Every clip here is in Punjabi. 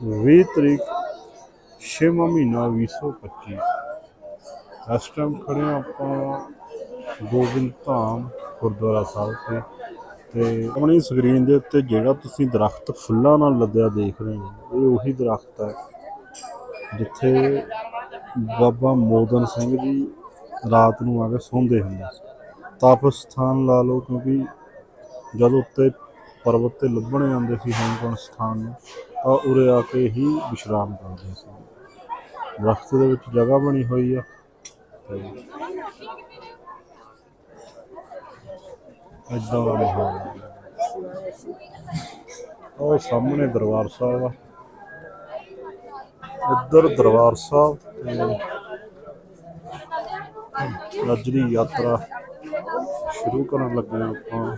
20 ਤਰੀਕ ਛੇਵਾਂ ਮਹੀਨਾ 2025 ਇਸ ਟਾਈਮ ਖੜੇ ਹਾਂ ਆਪਾਂ ਗੋਬਿੰਦ ਧਾਮ ਗੁਰਦੁਆਰਾ ਸਾਹਿਬ ਤੇ ਤੇ ਆਪਣੀ ਸਕਰੀਨ ਦੇ ਉੱਤੇ ਜਿਹੜਾ ਤੁਸੀਂ ਦਰਖਤ ਫੁੱਲਾਂ ਨਾਲ ਲੱਦਿਆ ਦੇਖ ਰਹੇ ਹੋ ਇਹ ਉਹੀ ਦਰਖਤ ਹੈ ਜਿੱਥੇ ਬਾਬਾ ਮੋਦਨ ਸਿੰਘ ਜੀ ਰਾਤ ਨੂੰ ਆ ਕੇ ਸੌਂਦੇ ਹੁੰਦੇ ਸੀ ਤਪ ਸਥਾਨ ਲਾ ਲਓ ਕਿਉਂਕਿ ਜਦੋਂ ਉੱਤੇ ਪਰਬਤ ਤੇ ਲੱਭਣੇ ਆਉਂਦੇ ਸੀ ਹੇਮਕੁੰਟ ਸਥਾਨ ਨੂੰ ਤਾਂ ਉਰੇ ਆ ਕੇ ਹੀ ਵਿਸ਼ਰਾਮ ਕਰਦੇ ਸੀ। ਰਸਤੇ ਦੇ ਵਿੱਚ ਜਗ੍ਹਾ ਬਣੀ ਹੋਈ ਆ। ਤੇ ਦਾ ਮਾਹੌਲ ਉਹ ਸਾਹਮਣੇ ਦਰਬਾਰ ਸਾਹਿਬ ਆ। ਇੱਧਰ ਦਰਬਾਰ ਸਾਹਿਬ ਤੇ ਅੱਜ ਦੀ ਯਾਤਰਾ ਸ਼ੁਰੂ ਕਰਨ ਲੱਗੇ ਆਪਾਂ।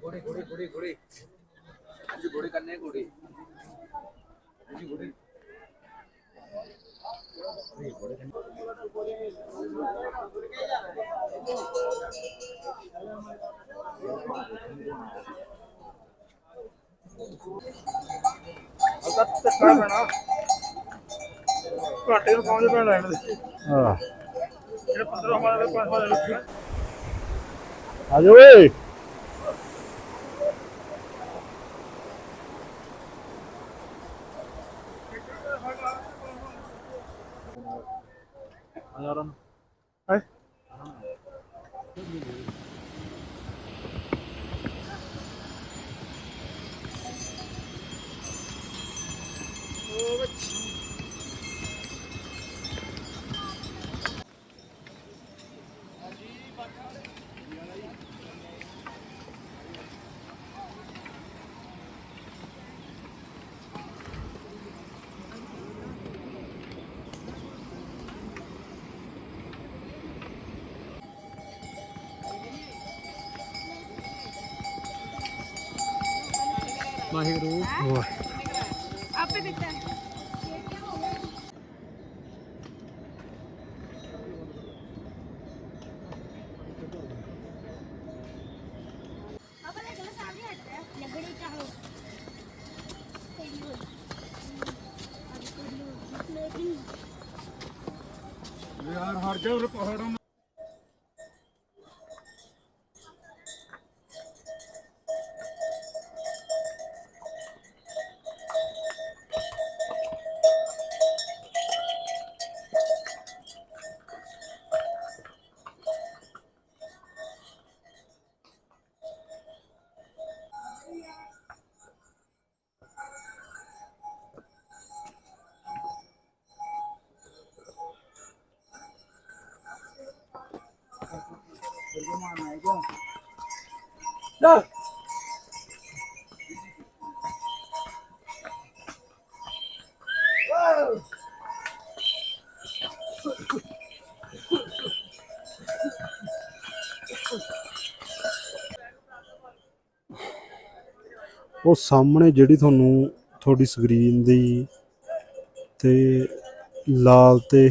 घोड़े घोड़े घोड़े घोड़े जी घोड़े करने हैं घोड़े जी घोड़े ਹਲਕਾ ਧੱਕਾ ਪੈਣਾ ਘਾਟੇ ਨੂੰ ਪਹੁੰਚ ਪੈਣਾ ਲੈਣ ਦੇ ਆਪੇ ਦਿੱਤਾ ਆਪਾਂ ਲੈ ਕੇ ਸਾਹਮਣੇ ਹਟਦਾ ਲੱਗੜੀ ਚਾਹੋ ਲੇਕਿਨ ਯਾਰ ਉਹ ਸਾਹਮਣੇ ਜਿਹੜੀ ਤੁਹਾਨੂੰ ਤੁਹਾਡੀ ਸਕਰੀਨ ਦੀ ਤੇ ਲਾਲ ਤੇ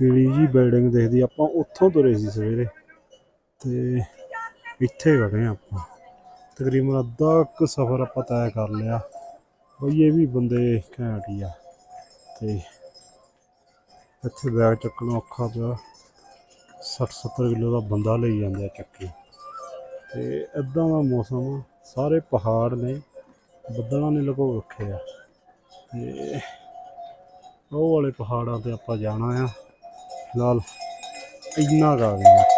ਪੀਲੀ ਜੀ ਬਿਲਡਿੰਗ ਦੇਖਦੀ, ਆਪਾਂ ਉੱਥੋਂ ਤੁਰੇ ਸੀ ਸਵੇਰੇ। ਤੇ ਇੱਥੇ ਖੜੇ ਹਾਂ ਆਪਾਂ। ਤਕਰੀਬਨ ਅੱਧਾ ਕੁ ਸਫ਼ਰ ਆਪਾਂ ਤੈਅ ਕਰ ਲਿਆ। ਬਈ ਇਹ ਵੀ ਬੰਦੇ ਘੈਂਟ ਹੀ ਆ। ਤੇ ਇੱਥੇ ਬੈਗ ਚੱਕਣਾ ਔਖਾ ਪਿਆ। 60 70 ਕਿਲੋ ਦਾ ਬੰਦਾ ਲਈ ਜਾਂਦਾ ਚੱਕੀ। ਤੇ ਇਦਾਂ ਦਾ ਮੌਸਮ ਸਾਰੇ ਪਹਾੜ ਨੇ, ਬੱਦਲਾਂ ਨੇ ਲਗੋ ਰੱਖੇ ਆ। ਤੇ ਉਹ ਵਾਲੇ ਪਹਾੜਾਂ ਤੇ ਆਪਾਂ ਜਾਣਾ ਆ। ਫਿਲਹਾਲ ਇੰਨਾ ਕੁ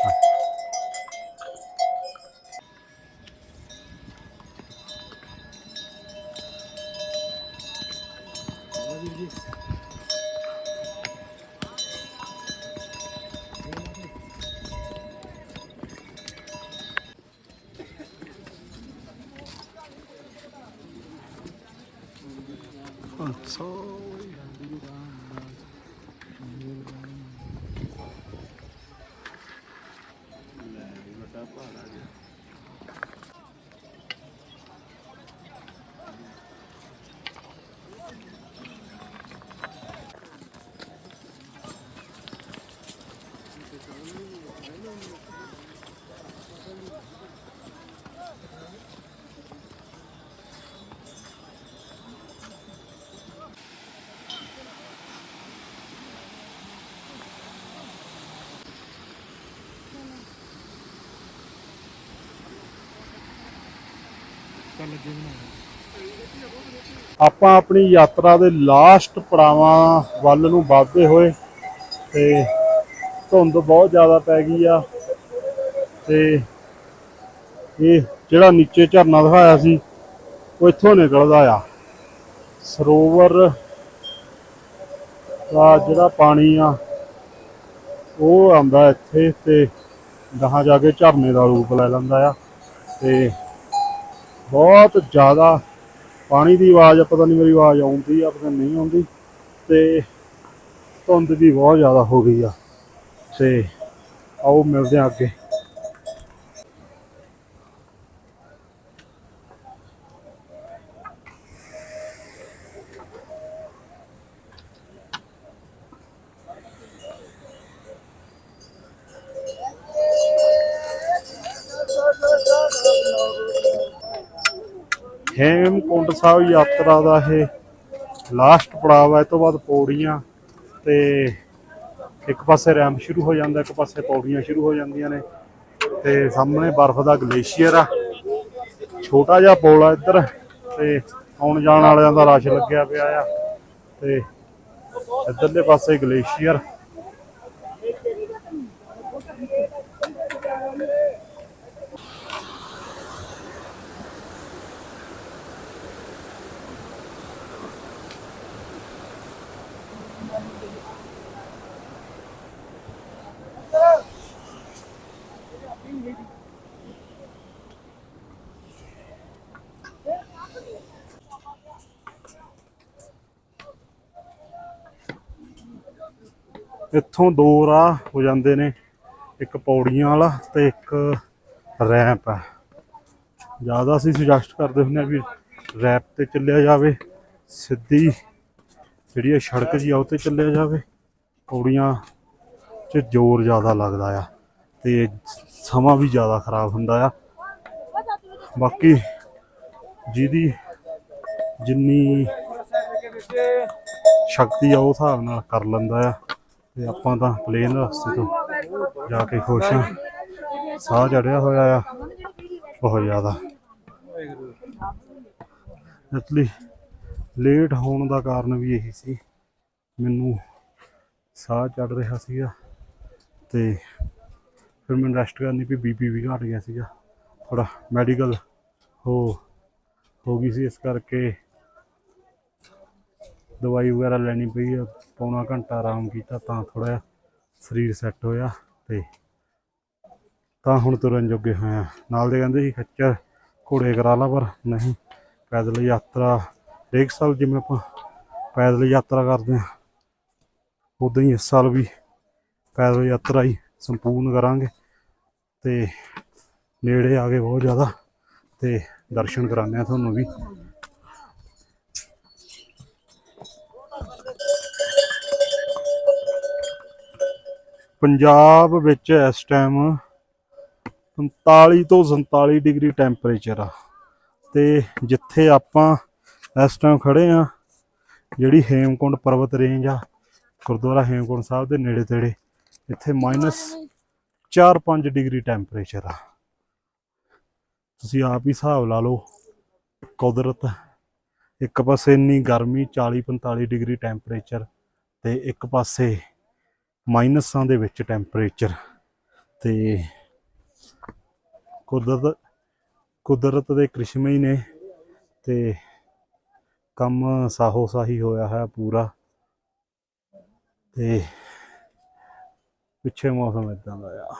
yapar. Hadi. ਆ ਗਏ ਆਪਾਂ ਆਪਾਂ ਆਪਣੀ ਯਾਤਰਾ ਦੇ ਲਾਸਟ ਪੜਾਵਾਂ ਵੱਲ ਨੂੰ ਵੱਧਦੇ ਹੋਏ ਤੇ ਧੁੰਦ ਬਹੁਤ ਜ਼ਿਆਦਾ ਪੈ ਗਈ ਆ ਤੇ ਇਹ ਜਿਹੜਾ ਨੀਚੇ ਝਰਨਾ ਦਿਖਾਇਆ ਸੀ, ਉਹ ਇੱਥੋਂ ਨਿਕਲਦਾ ਆ। ਸਰੋਵਰ ਦਾ ਜਿਹੜਾ ਪਾਣੀ ਆ, ਉਹ ਆਉਂਦਾ ਇੱਥੇ ਤੇ ਗਾਹਾਂ ਜਾ ਕੇ ਝਰਨੇ ਦਾ ਰੂਪ ਲੈ ਲੈਂਦਾ ਆ ਤੇ ਬਹੁਤ ਜ਼ਿਆਦਾ ਪਾਣੀ ਦੀ ਆਵਾਜ਼ ਆ, ਪਤਾ ਨਹੀਂ ਮੇਰੀ ਆਵਾਜ਼ ਆਉਂਦੀ ਆ ਪਤਾ ਨਹੀਂ ਆਉਂਦੀ। ਤੇ ਧੁੰਦ ਵੀ ਬਹੁਤ ਜ਼ਿਆਦਾ ਹੋ ਗਈ ਆ। ਤੇ ਆਓ ਮਿਲਦੇ ਆ ਅੱਗੇ। ਹੇਮਕੁੰਡ ਸਾਹਿਬ ਯਾਤਰਾ ਦਾ ਇਹ ਲਾਸਟ ਪੜਾਅ ਹੈ ਇਹ ਤੋਂ ਬਾਅਦ ਪੌੜੀਆਂ ਤੇ ਇੱਕ ਪਾਸੇ ਰੈਂਪ ਸ਼ੁਰੂ ਹੋ ਜਾਂਦਾ, ਇੱਕ ਪਾਸੇ ਪੌੜੀਆਂ ਸ਼ੁਰੂ ਹੋ ਜਾਂਦੀਆਂ ਨੇ ਤੇ ਸਾਹਮਣੇ ਬਰਫ਼ ਦਾ ਗਲੇਸ਼ੀਅਰ ਆ। ਛੋਟਾ ਜਿਹਾ ਪੁਲ ਆ ਇੱਧਰ ਤੇ ਆਉਣ ਜਾਣ ਵਾਲਿਆਂ ਦਾ ਰਸ਼ ਲੱਗਿਆ ਪਿਆ ਆ ਤੇ ਇੱਧਰਲੇ ਪਾਸੇ ਗਲੇਸ਼ੀਅਰ ਇੱਥੋਂ ਦੋ ਰਾਹ ਹੋ ਜਾਂਦੇ ਨੇ। ਇੱਕ ਪੌੜੀਆਂ ਵਾਲਾ ਤੇ ਇੱਕ ਰੈਂਪ ਹੈ ਜ਼ਿਆਦਾ ਅਸੀਂ ਸੁਜੈਸਟ ਕਰਦੇ ਹੁੰਦੇ ਆ ਵੀ ਰੈਂਪ ਤੇ ਚੱਲਿਆ ਜਾਵੇ, ਸਿੱਧੀ ਜਿਹੜੀ ਇਹ ਸੜਕ ਜੀ ਆ ਉਹ ਤੇ ਚੱਲਿਆ ਜਾਵੇ। ਪੌੜੀਆਂ 'ਚ ਜ਼ੋਰ ਜ਼ਿਆਦਾ ਲੱਗਦਾ ਆ ਤੇ ਸਮਾਂ ਵੀ ਜ਼ਿਆਦਾ ਖਰਾਬ ਹੁੰਦਾ ਆ। ਬਾਕੀ ਜਿਹਦੀ ਜਿੰਨੀ ਸ਼ਕਤੀ ਆ ਉਹ ਹਿਸਾਬ ਨਾਲ ਕਰ ਲੈਂਦਾ ਆ। ਤੇ ਆਪਾਂ ਤਾਂ ਪਲੇਨ ਰਸਤੇ ਤੋਂ ਜਾ ਕੇ ਖੁਸ਼ ਆ ਸਾਹ ਚੜਿਆ ਹੋਇਆ ਆ। ਬਹੁਤ ਜ਼ਿਆਦਾ। ਇਸ ਲਈ ਲੇਟ ਹੋਣ ਦਾ ਕਾਰਨ ਵੀ ਇਹੀ ਸੀ। ਮੈਨੂੰ ਸਾਹ ਚੜ ਰਿਹਾ ਸੀਗਾ ਤੇ ਫਿਰ ਮੈਨੂੰ ਰੈਸਟ ਕਰਨੀ ਪਈ ਬੀਪੀ ਵੀ ਘਟ ਗਿਆ ਸੀਗਾ। ਥੋੜਾ ਮੈਡੀਕਲ ਹੋ ਹੋ ਗਈ ਸੀ ਇਸ ਕਰਕੇ ਦਵਾਈ ਵਗੈਰਾ ਲੈਣੀ ਪਈ ਆ। ਪੌਣਾ ਘੰਟਾ ਆਰਾਮ ਕੀਤਾ ਤਾਂ ਥੋੜਾ ਜਿਹਾ ਸਰੀਰ ਸੈੱਟ ਹੋਇਆ ਤੇ ਤਾਂ ਹੁਣ ਤੁਰਨ ਜੋਗੇ ਹੋਏ ਆ ਨਾਲ ਦੇ ਕਹਿੰਦੇ ਸੀ, ਖੱਚਰ ਘੋੜੇ ਕਰਾ ਲਾ ਪਰ ਨਹੀਂ, ਪੈਦਲ ਯਾਤਰਾ, ਹਰੇਕ ਸਾਲ ਜਿਵੇਂ ਆਪਾਂ ਪੈਦਲ ਯਾਤਰਾ ਕਰਦੇ ਹਾਂ, ਉਦੋਂ ਹੀ ਇਸ ਸਾਲ ਵੀ ਪੈਦਲ ਯਾਤਰਾ ਹੀ ਸੰਪੂਰਨ ਕਰਾਂਗੇ ਤੇ ਨੇੜੇ ਆ ਗਏ ਬਹੁਤ ਜ਼ਿਆਦਾ ਤੇ ਦਰਸ਼ਨ ਕਰਾਉਂਦੇ ਆ ਤੁਹਾਨੂੰ ਵੀ। ਪੰਜਾਬ ਵਿੱਚ ਇਸ ਟਾਈਮ 45 ਤੋਂ 47 ਡਿਗਰੀ ਟੈਂਪਰੇਚਰ ਆ। ਤੇ ਜਿੱਥੇ ਆਪਾਂ ਇਸ ਟਾਈਮ ਖੜੇ ਆ, ਜਿਹੜੀ ਹੇਮਕੁੰਡ ਪਰਬਤ ਰੇਂਜ ਆ, ਗੁਰਦੁਆਰਾ ਹੇਮਕੁੰਡ ਸਾਹਿਬ ਦੇ ਨੇੜੇ ਤੇੜੇ ਇੱਥੇ ਮਾਈਨਸ 4-5 ਡਿਗਰੀ ਟੈਂਪਰੇਚਰ ਆ। ਤੁਸੀਂ ਆਪ ਹੀ ਹਿਸਾਬ ਲਾ ਲਓ, ਕੁਦਰਤ ਇੱਕ ਪਾਸੇ ਇੰਨੀ ਗਰਮੀ 40-45 ਡਿਗਰੀ ਟੈਂਪਰੇਚਰ ਤੇ ਇੱਕ ਪਾਸੇ ਮਾਈਨਸਾਂ ਦੇ ਵਿੱਚ ਟੈਂਪਰੇਚਰ ਤੇ ਕੁਦਰਤ ਕੁਦਰਤ ਦੇ ਕ੍ਰਿਸ਼ਮੇ ਨੇ ਤੇ ਕੰਮ ਸਾਹੋ ਸਾਹੀ ਹੋਇਆ ਹੈ ਪੂਰਾ ਤੇ ਪਿੱਛੇ ਮੌਸਮ ਇਦਾਂ ਦਾ ਆ।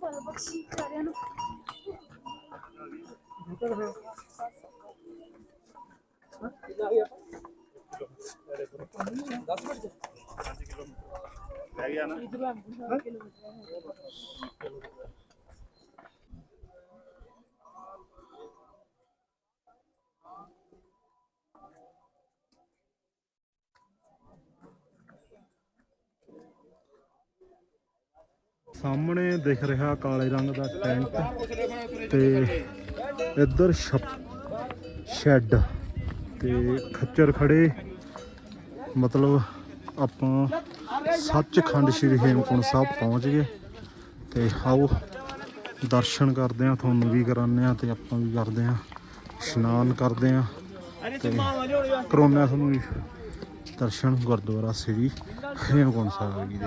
ਚਲ ਬਖਸ਼ੀ ਸਾਰਿਆਂ ਨੂੰ। 10 ਮਿੰਟ ਚ ਰਹਿ ਗਿਆ ਨਾ ਸਾਹਮਣੇ ਦਿਖ ਰਿਹਾ ਕਾਲੇ ਰੰਗ ਦਾ ਟੈਂਟ ਤੇ ਇੱਧਰ ਸ਼ੈੱਡ ਤੇ ਖੱਚਰ ਖੜੇ। ਮਤਲਬ ਆਪਾਂ ਸੱਚਖੰਡ ਸ੍ਰੀ ਹੇਮਕੁੰਟ ਸਾਹਿਬ ਪਹੁੰਚ ਗਏ ਤੇ ਆਓ ਦਰਸ਼ਨ ਕਰਦੇ ਆ ਤੁਹਾਨੂੰ ਵੀ ਕਰਾਉਂਦੇ ਆ ਤੇ ਆਪਾਂ ਵੀ ਕਰਦੇ ਆ ਇਸ਼ਨਾਨ ਕਰਦੇ ਆ ਤੇ ਕਰੋਨਾ ਤੁਹਾਨੂੰ ਦਰਸ਼ਨ ਗੁਰਦੁਆਰਾ ਸ੍ਰੀ ਹੇਮਕੁੰਟ ਸਾਹਿਬ ਜੀ ਦੇ।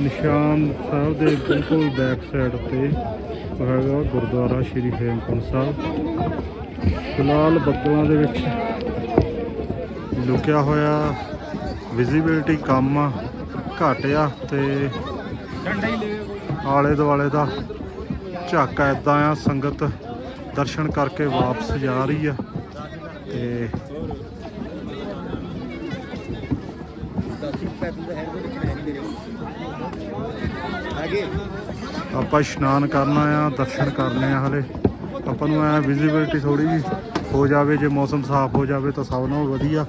ਨਿਸ਼ਾਨ ਸਾਹਿਬ ਦੇ ਬਿਲਕੁਲ ਬੈਕ ਸਾਈਡ ਤੇ ਹੈਗਾ ਗੁਰਦੁਆਰਾ ਸ਼੍ਰੀ ਹੇਮਕੁੰਟ ਸਾਹਿਬ। ਫਿਲਹਾਲ ਬੱਦਲਾਂ ਦੇ ਵਿੱਚ ਲੁਕਿਆ ਹੋਇਆ ਵਿਜ਼ਿਬਿਲਟੀ ਕੰਮ ਆ ਘੱਟ ਆ ਤੇ ਆਲੇ ਦੁਆਲੇ ਦਾ ਝਾਕਾ ਇਦਾਂ ਆ, ਸੰਗਤ ਦਰਸ਼ਨ ਕਰਕੇ ਵਾਪਸ ਜਾ ਰਹੀ ਆ ਤੇ ਆਪਾਂ ਇਸ਼ਨਾਨ ਕਰਨਾ ਆ, ਦਰਸ਼ਨ ਕਰਨੇ ਆ ਹਲੇ। ਆਪਾਂ ਨੂੰ ਐ ਵਿਜ਼ਿਬਿਲਟੀ ਥੋੜੀ ਜੀ ਹੋ ਜਾਵੇ, ਜੇ ਮੌਸਮ ਸਾਫ਼ ਹੋ ਜਾਵੇ ਤਾਂ ਸਭ ਨਾਲੋਂ ਵਧੀਆ।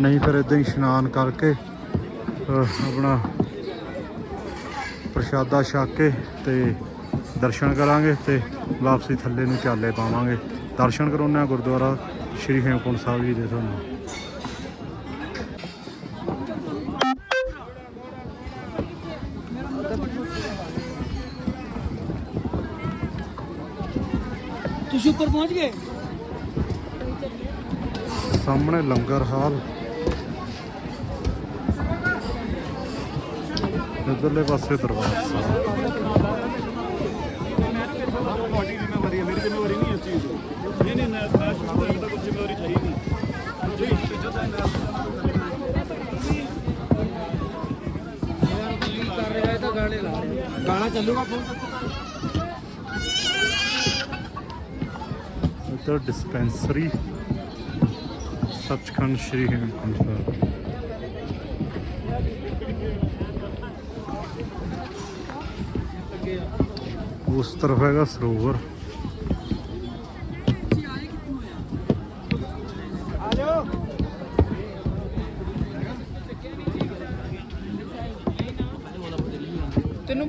ਨਹੀਂ ਫਿਰ ਇਦਾਂ ਹੀ ਇਸ਼ਨਾਨ ਕਰਕੇ ਆਪਣਾ ਪ੍ਰਸ਼ਾਦਾ ਛਕ ਕੇ ਤੇ ਦਰਸ਼ਨ ਕਰਾਂਗੇ ਤੇ ਵਾਪਸੀ ਥੱਲੇ ਨੂੰ ਚਾਲੇ ਪਾਵਾਂਗੇ। ਦਰਸ਼ਨ ਕਰਾਉਂਦੇ ਆ ਗੁਰਦੁਆਰਾ, ਸ਼੍ਰੀ ਹੇਮਕੁੰਟ ਸਾਹਿਬ ਜੀ ਦੇ ਤੁਹਾਨੂੰ ਉੱਪਰ ਪਹੁੰਚ ਗਏ? ਸਾਹਮਣੇ ਲੰਗਰ ਹਾਲ। ਇਧਰਲੇ ਪਾਸੇ ਦਰਬਾਰ ਸਾਹਿਬ। ਤੁਹਾਡੀ ਜ਼ਿੰਮੇਵਾਰੀ ਹੈ ਮੇਰੀ ਜ਼ਿੰਮੇਵਾਰੀ ਨਹੀਂ ਇਸ ਚੀਜ਼ ਦੀ ਨਹੀਂ ਨਹੀਂ ਮੈਂ ਮੈਂ ਸ਼ੁਰੂ ਤੋਂ ਤਾਂ ਕੋਈ ਜ਼ਿੰਮੇਵਾਰੀ ਚਾਹੀਦੀ ਨਹੀਂ ਜੀ ਪਿੱਛੇ ਤਾਂ ਨਾ ਕਰ ਰਿਹਾ ਹੈ ਤਾਂ ਗਾਣੇ ਲਾ ਰਿਹਾ ਗਾਣਾ ਚੱਲੂਗਾ ਫੋਨ ਇੱਧਰ ਡਿਸਪੈਂਸਰੀ ਸੱਚਖੰਡ ਸ਼੍ਰੀ ਹੇਮਕੁੰਟ ਸਾਹਿਬ। ਉਸ ਤਰਫ ਹੈਗਾ ਸਰੋਵਰ। ਤੈਨੂੰ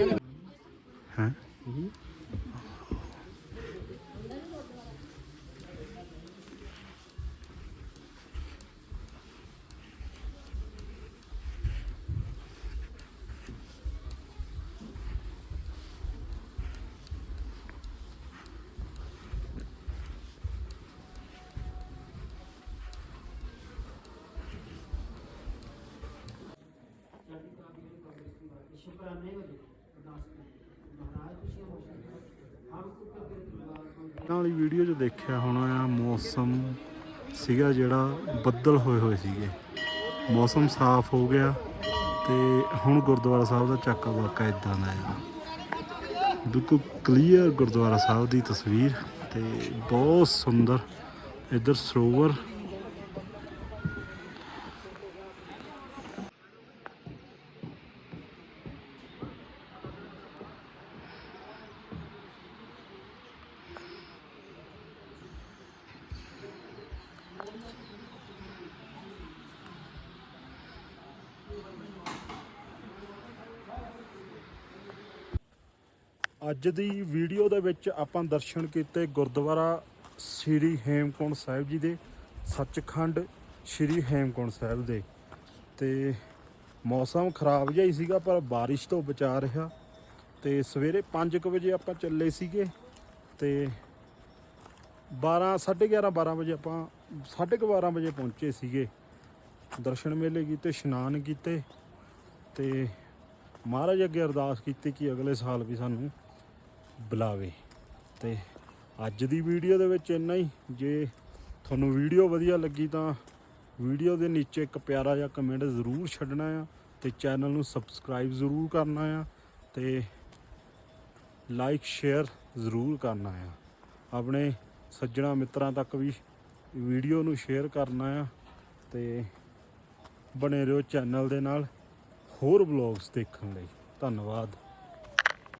ਹੈ शुक्राने हो अरदास करें महाराज खुशियाँ हो सकती हम को तो फिर दुआ को ਨਾਲ ਹੀ ਵੀਡੀਓ 'ਚ ਦੇਖਿਆ ਹੋਣਾ ਆ ਮੌਸਮ ਸੀਗਾ ਜਿਹੜਾ ਬੱਦਲ ਹੋਏ ਹੋਏ ਸੀਗੇ ਮੌਸਮ ਸਾਫ਼ ਹੋ ਗਿਆ ਤੇ ਹੁਣ ਗੁਰਦੁਆਰਾ ਸਾਹਿਬ ਦਾ ਚੱਕਾ ਵਾਕਾ ਇਦਾਂ ਦਾ ਹੈ ਬਿਲਕੁਲ ਕਲੀਅਰ ਗੁਰਦੁਆਰਾ ਸਾਹਿਬ ਦੀ ਤਸਵੀਰ ਤੇ ਬਹੁਤ ਸੁੰਦਰ ਇੱਧਰ ਸਰੋਵਰ ਅੱਜ ਦੀ ਵੀਡੀਓ ਦੇ ਵਿੱਚ ਆਪਾਂ ਦਰਸ਼ਨ ਕੀਤੇ ਗੁਰਦੁਆਰਾ ਸ੍ਰੀ ਹੇਮਕੁੰਟ ਸਾਹਿਬ ਜੀ ਦੇ, ਸੱਚਖੰਡ ਸ੍ਰੀ ਹੇਮਕੁੰਟ ਸਾਹਿਬ ਦੇ। ਤੇ ਮੌਸਮ ਖਰਾਬ ਜਿਹਾ ਹੀ ਸੀਗਾ, ਪਰ ਬਾਰਿਸ਼ ਤੋਂ ਬਚਾ ਰਿਹਾ। ਤੇ ਸਵੇਰੇ 5:00 ਵਜੇ ਆਪਾਂ ਚੱਲੇ ਸੀਗੇ ਤੇ 12 11:30 12 ਵਜੇ ਆਪਾਂ 12:30 ਵਜੇ ਪਹੁੰਚੇ ਸੀਗੇ। ਦਰਸ਼ਨ ਮੇਲੇ ਕੀਤੇ, ਇਸ਼ਨਾਨ ਕੀਤੇ ਤੇ ਮਹਾਰਾਜ ਅੱਗੇ ਅਰਦਾਸ ਕੀਤੀ ਕਿ ਅਗਲੇ ਸਾਲ ਵੀ ਸਾਨੂੰ ਬੁਲਾਵੇ। ਤੇ ਅੱਜ ਦੀ ਵੀਡੀਓ ਦੇ ਵਿੱਚ ਇੰਨਾ ਹੀ। ਜੇ ਤੁਹਾਨੂੰ ਵੀਡੀਓ ਵਧੀਆ ਲੱਗੀ ਤਾਂ ਵੀਡੀਓ ਦੇ ਨੀਚੇ ਇੱਕ ਪਿਆਰਾ ਜਿਹਾ ਕਮੈਂਟ ਜ਼ਰੂਰ ਛੱਡਣਾ ਆ ਤੇ ਚੈਨਲ ਨੂੰ ਸਬਸਕ੍ਰਾਈਬ ਜ਼ਰੂਰ ਕਰਨਾ ਆ ਤੇ ਲਾਈਕ ਸ਼ੇਅਰ ਜ਼ਰੂਰ ਕਰਨਾ ਆ। ਆਪਣੇ ਸੱਜਣਾ ਮਿੱਤਰਾਂ ਤੱਕ ਵੀ ਵੀਡੀਓ ਨੂੰ ਸ਼ੇਅਰ ਕਰਨਾ ਆ ਤੇ ਬਣੇ ਰਹੋ ਚੈਨਲ ਦੇ ਨਾਲ ਹੋਰ ਵਲੌਗਸ ਦੇਖਣ ਲਈ। ਧੰਨਵਾਦ।